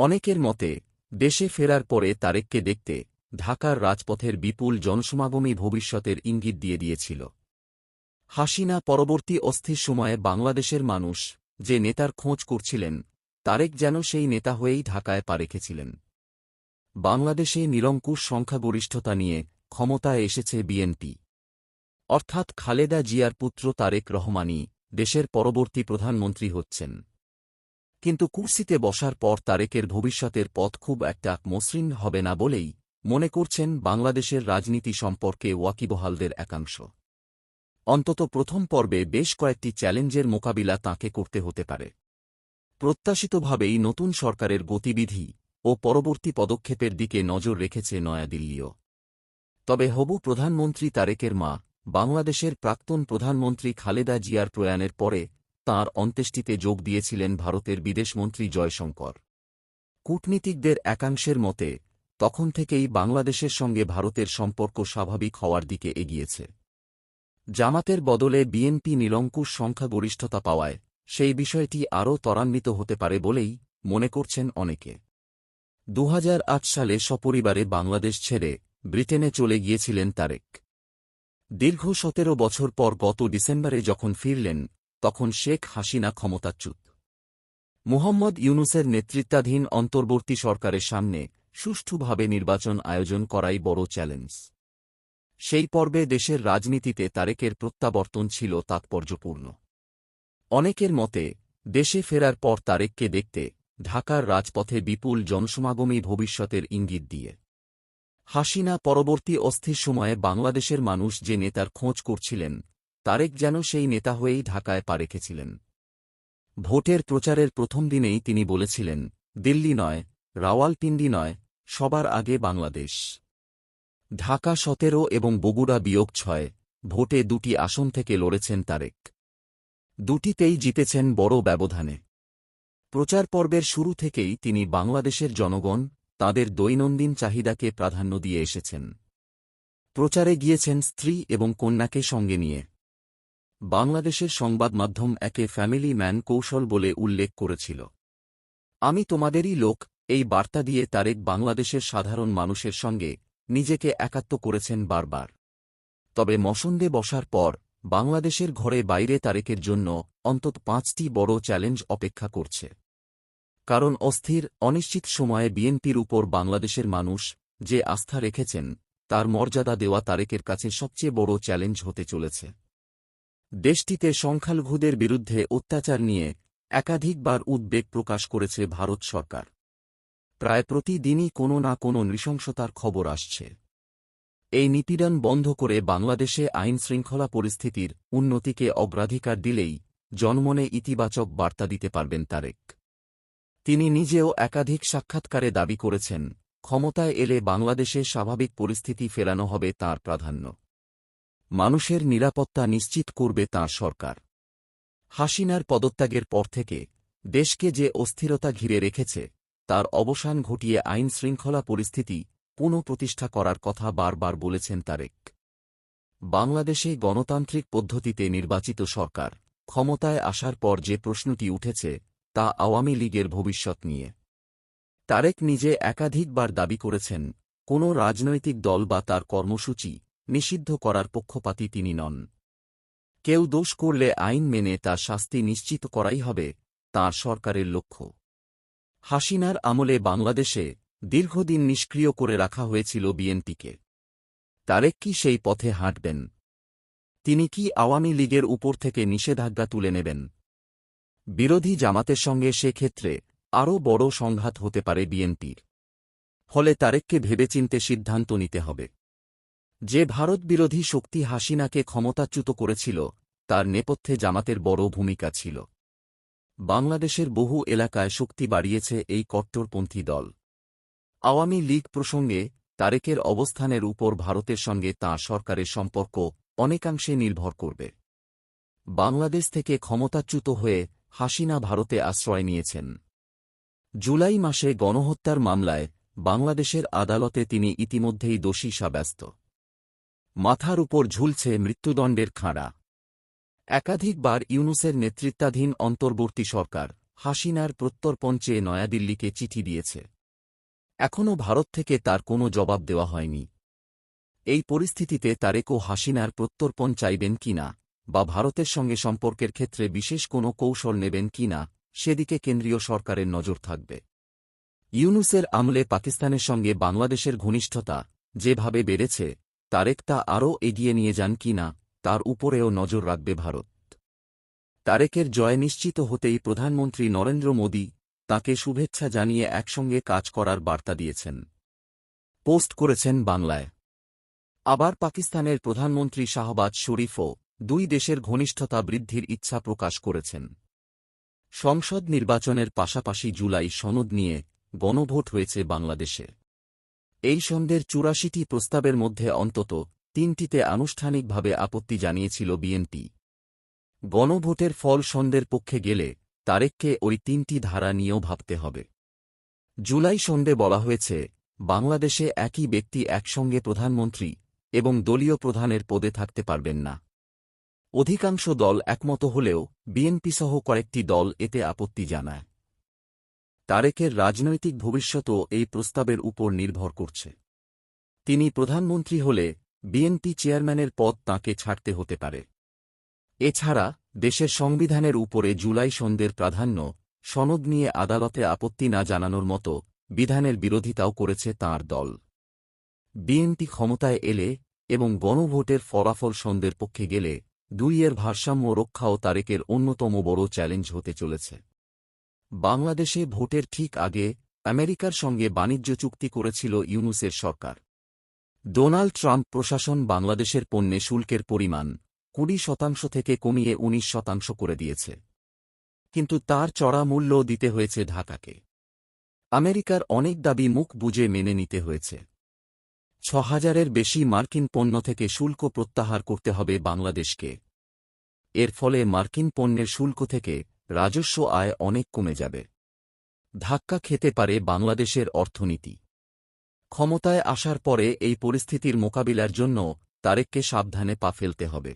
অনেকের মতে, দেশে ফেরার পরে তারেককে দেখতে ঢাকার রাজপথের বিপুল জনসমাগমী ভবিষ্যতের ইঙ্গিত দিয়ে দিয়েছিল। হাসিনা পরবর্তী অস্থির সময়ে বাংলাদেশের মানুষ যে নেতার খোঁজ করছিলেন, তারেক যেন সেই নেতা হয়েই ঢাকায় পা রেখেছিলেন। বাংলাদেশে নিরঙ্কুশ সংখ্যাগরিষ্ঠতা নিয়ে ক্ষমতায় এসেছে বিএনপি। অর্থাৎ খালেদা জিয়ার পুত্র তারেক রহমানই দেশের পরবর্তী প্রধানমন্ত্রী হচ্ছেন। কিন্তু কুর্সিতে বসার পর তারেকের ভবিষ্যতের পথ খুব একটা মসৃণ হবে না বলেই মনে করছেন বাংলাদেশের রাজনীতি সম্পর্কে ওয়াকিবহালদের একাংশ। অন্তত প্রথম পর্বে বেশ কয়েকটি চ্যালেঞ্জের মোকাবিলা তাঁকে করতে হতে পারে। প্রত্যাশিতভাবেই নতুন সরকারের গতিবিধি ও পরবর্তী পদক্ষেপের দিকে নজর রেখেছে নয়াদিল্লিও। তবে হবু প্রধানমন্ত্রী তারেকের মা, বাংলাদেশের প্রাক্তন প্রধানমন্ত্রী খালেদা জিয়ার প্রয়াণের পরে তাঁর অন্ত্যেষ্টিতে যোগ দিয়েছিলেন ভারতের বিদেশমন্ত্রী জয়শঙ্কর। কূটনীতিকদের একাংশের মতে, তখন থেকেই বাংলাদেশের সঙ্গে ভারতের সম্পর্ক স্বাভাবিক হওয়ার দিকে এগিয়েছে। জামাতের বদলে বিএনপি নিরঙ্কুশ সংখ্যাগরিষ্ঠতা পাওয়ায় সেই বিষয়টি আরও ত্বরান্বিত হতে পারে বলেই মনে করছেন অনেকে। দু হাজার আট সালে সপরিবারে বাংলাদেশ ছেড়ে ব্রিটেনে চলে গিয়েছিলেন তারেক। দীর্ঘ সতেরো বছর পর গত ডিসেম্বরে যখন ফিরলেন তখন শেখ হাসিনা ক্ষমতাচ্যুত। মুহম্মদ ইউনুসের নেতৃত্বাধীন অন্তর্বর্তী সরকারের সামনে সুষ্ঠুভাবে নির্বাচন আয়োজন করাই বড় চ্যালেঞ্জ। সেই পর্বে দেশের রাজনীতিতে তারেকের প্রত্যাবর্তন ছিল তাৎপর্যপূর্ণ। অনেকের মতে, দেশে ফেরার পর তারেককে দেখতে ঢাকার রাজপথে বিপুল জনসমাগমী ভবিষ্যতের ইঙ্গিত দিয়ে। হাসিনা পরবর্তী অস্থির সময়ে বাংলাদেশের মানুষ যে নেতার খোঁজ করছিলেন তারেক যেন সেই নেতা হয়েই ঢাকায় পা রেখেছিলেন। ভোটের প্রচারের প্রথম দিনেই তিনি বলেছিলেন, দিল্লি নয়, রাওয়ালপিন্ডি নয়, সবার আগে বাংলাদেশ। ঢাকা সতেরো এবং বগুড়া বিয়োগ ছয়, ভোটে দুটি আসন থেকে লড়েছেন তারেক। দুটিতেই জিতেছেন বড় ব্যবধানে। প্রচার পর্বের শুরু থেকেই তিনি বাংলাদেশের জনগণ, তাদের দৈনন্দিন চাহিদাকে প্রাধান্য দিয়ে এসেছেন। প্রচারে গিয়েছেন স্ত্রী এবং কন্যাকে সঙ্গে নিয়ে। বাংলাদেশের সংবাদ মাধ্যম একে ফ্যামিলি ম্যান কৌশল বলে উল্লেখ করেছিল। আমি তোমাদেরই লোক, এই বার্তা দিয়ে তারেক বাংলাদেশের সাধারণ মানুষের সঙ্গে নিজেকে একাত্ম করেছেন বারবার। তবে মসন্দে বসার পর, বাংলাদেশের ঘরে বাইরে তারেকের জন্য অন্তত পাঁচটি বড় চ্যালেঞ্জ অপেক্ষা করছে। কারণ অস্থির, অনিশ্চিত সময়ে বিএনপির উপর বাংলাদেশের মানুষ যে আস্থা রেখেছেন, তার মর্যাদা দেওয়া তারেকের কাছে সবচেয়ে বড় চ্যালেঞ্জ হতে চলেছে। দেশটিতে সংখ্যালঘুদের বিরুদ্ধে অত্যাচার নিয়ে একাধিকবার উদ্বেগ প্রকাশ করেছে ভারত সরকার। প্রায় প্রতিদিনই কোনো না কোনো নৃশংসতার খবর আসছে। এই নিপীড়ন বন্ধ করে বাংলাদেশে আইন শৃঙ্খলা পরিস্থিতির উন্নতিকে অগ্রাধিকার দিলেই জনমনে ইতিবাচক বার্তা দিতে পারবেন তারেক। তিনি নিজেও একাধিক সাক্ষাৎকারে দাবি করেছেন, ক্ষমতায় এলে বাংলাদেশে স্বাভাবিক পরিস্থিতি ফেরানো হবে তার প্রাধান্য। মানুষের নিরাপত্তা নিশ্চিত করবে তাঁর সরকার। হাসিনার পদত্যাগের পর থেকে দেশকে যে অস্থিরতা ঘিরে রেখেছে, তার অবসান ঘটিয়ে আইন শৃঙ্খলা পরিস্থিতি পুনঃপ্রতিষ্ঠা করার কথা বারবার বলেছেন তারেক। বাংলাদেশে গণতান্ত্রিক পদ্ধতিতে নির্বাচিত সরকার ক্ষমতায় আসার পর যে প্রশ্নটি উঠেছে, তা আওয়ামী লীগের ভবিষ্যৎ নিয়ে। তারেক নিজে একাধিকবার দাবি করেছেন, কোনো রাজনৈতিক দল বা তার কর্মসূচি নিষিদ্ধ করার পক্ষপাতী তিনি নন। কেউ দোষ করলে আইন মেনে তার শাস্তি নিশ্চিত করাই হবে তাঁর সরকারের লক্ষ্য। হাসিনার আমলে বাংলাদেশে দীর্ঘদিন নিষ্ক্রিয় করে রাখা হয়েছিল বিএনপিকে। তারেক কি সেই পথে হাঁটবেন? তিনি কি আওয়ামী লীগের উপর থেকে নিষেধাজ্ঞা তুলে নেবেন? বিরোধী জামাতের সঙ্গে সেক্ষেত্রে আরও বড় সংঘাত হতে পারে বিএনপির। ফলে তারেককে ভেবেচিন্তে সিদ্ধান্ত নিতে হবে। যে ভারত বিরোধী শক্তি হাসিনাকে ক্ষমতাচ্যুত করেছিল, তার নেপথ্যে জামাতের বড় ভূমিকা ছিল। বাংলাদেশের বহু এলাকায় শক্তি বাড়িয়েছে এই কট্টরপন্থী দল। আওয়ামী লীগ প্রসঙ্গে তারেকের অবস্থানের উপর ভারতের সঙ্গে তাঁর সরকারের সম্পর্ক অনেকাংশে নির্ভর করবে। বাংলাদেশ থেকে ক্ষমতাচ্যুত হয়ে হাসিনা ভারতে আশ্রয় নিয়েছেন। জুলাই মাসে গণহত্যার মামলায় বাংলাদেশের আদালতে তিনি ইতিমধ্যেই দোষী সাব্যস্ত। মাথার উপর ঝুলছে মৃত্যুদণ্ডের খাঁড়া। একাধিকবার ইউনুসের নেতৃত্বাধীন অন্তর্বর্তী সরকার হাসিনার প্রত্যর্পণ চেয়ে নয়াদিল্লিকে চিঠি দিয়েছে। এখনও ভারত থেকে তার কোনো জবাব দেওয়া হয়নি। এই পরিস্থিতিতে তারেকও হাসিনার প্রত্যর্পণ চাইবেন কিনা বা ভারতের সঙ্গে সম্পর্কের ক্ষেত্রে বিশেষ কোনো কৌশল নেবেন কিনা সেদিকে কেন্দ্রীয় সরকারের নজর থাকবে। ইউনুসের আমলে পাকিস্তানের সঙ্গে বাংলাদেশের ঘনিষ্ঠতা যেভাবে বেড়েছে তারেক তা আরও এগিয়ে নিয়ে যান কিনা তার উপরেও নজর রাখবে ভারত। তারেকের জয় নিশ্চিত হতেই প্রধানমন্ত্রী নরেন্দ্র মোদী তাকে শুভেচ্ছা জানিয়ে একসঙ্গে কাজ করার বার্তা দিয়েছেন। পোস্ট করেছেন বাংলায়। আবার পাকিস্তানের প্রধানমন্ত্রী শাহবাজ শরীফও দুই দেশের ঘনিষ্ঠতা বৃদ্ধির ইচ্ছা প্রকাশ করেছেন। সংসদ নির্বাচনের পাশাপাশি জুলাই সনদ নিয়ে গণভোট হয়েছে বাংলাদেশে। এই সন্ধ্যের চুরাশিটি প্রস্তাবের মধ্যে অন্তত তিনটিতে আনুষ্ঠানিকভাবে আপত্তি জানিয়েছিল বিএনপি। গণভোটের ফল সন্ধ্যের পক্ষে গেলে তারেককে ওই তিনটি ধারা নিয়েও ভাবতে হবে। জুলাই সন্ধে বলা হয়েছে, বাংলাদেশে একই ব্যক্তি একসঙ্গে প্রধানমন্ত্রী এবং দলীয় প্রধানের পদে থাকতে পারবেন না। অধিকাংশ দল একমত হলেও বিএনপিসহ কয়েকটি দল এতে আপত্তি জানায়। তারেকের রাজনৈতিক ভবিষ্যতও এই প্রস্তাবের উপর নির্ভর করছে। তিনি প্রধানমন্ত্রী হলে বিএনপি চেয়ারম্যানের পদ তাঁকে ছাড়তে হতে পারে। এছাড়া দেশের সংবিধানের উপরে জুলাই সন্ধ্যের প্রাধান্য সনদ নিয়ে আদালতে আপত্তি না জানানোর মতো বিধানের বিরোধিতাও করেছে তাঁর দল। বিএনপি ক্ষমতায় এলে এবং গণভোটের ফলাফল সন্ধ্যের পক্ষে গেলে দুইয়ের ভারসাম্য রক্ষাও তারেকের অন্যতম বড় চ্যালেঞ্জ হতে চলেছে। বাংলাদেশে ভোটের ঠিক আগে আমেরিকার সঙ্গে বাণিজ্য চুক্তি করেছিল ইউনুসের সরকার। ডোনাল্ড ট্রাম্প প্রশাসন বাংলাদেশের পণ্যে শুল্কের পরিমাণ কুড়ি শতাংশ থেকে কমিয়ে ১৯ শতাংশ করে দিয়েছে। কিন্তু তার চড়া মূল্য দিতে হয়েছে ঢাকাকে। আমেরিকার অনেক দাবি মুখ বুঝে মেনে নিতে হয়েছে। ছ হাজারের বেশি মার্কিন পণ্য থেকে শুল্ক প্রত্যাহার করতে হবে বাংলাদেশকে। এর ফলে মার্কিন পণ্যের শুল্ক থেকে রাজস্ব আয় অনেক কমে যাবে। ধাক্কা খেতে পারে বাংলাদেশের অর্থনীতি। ক্ষমতায় আসার পরে এই পরিস্থিতির মোকাবিলার জন্য তারেককে সাবধানে পা ফেলতে হবে।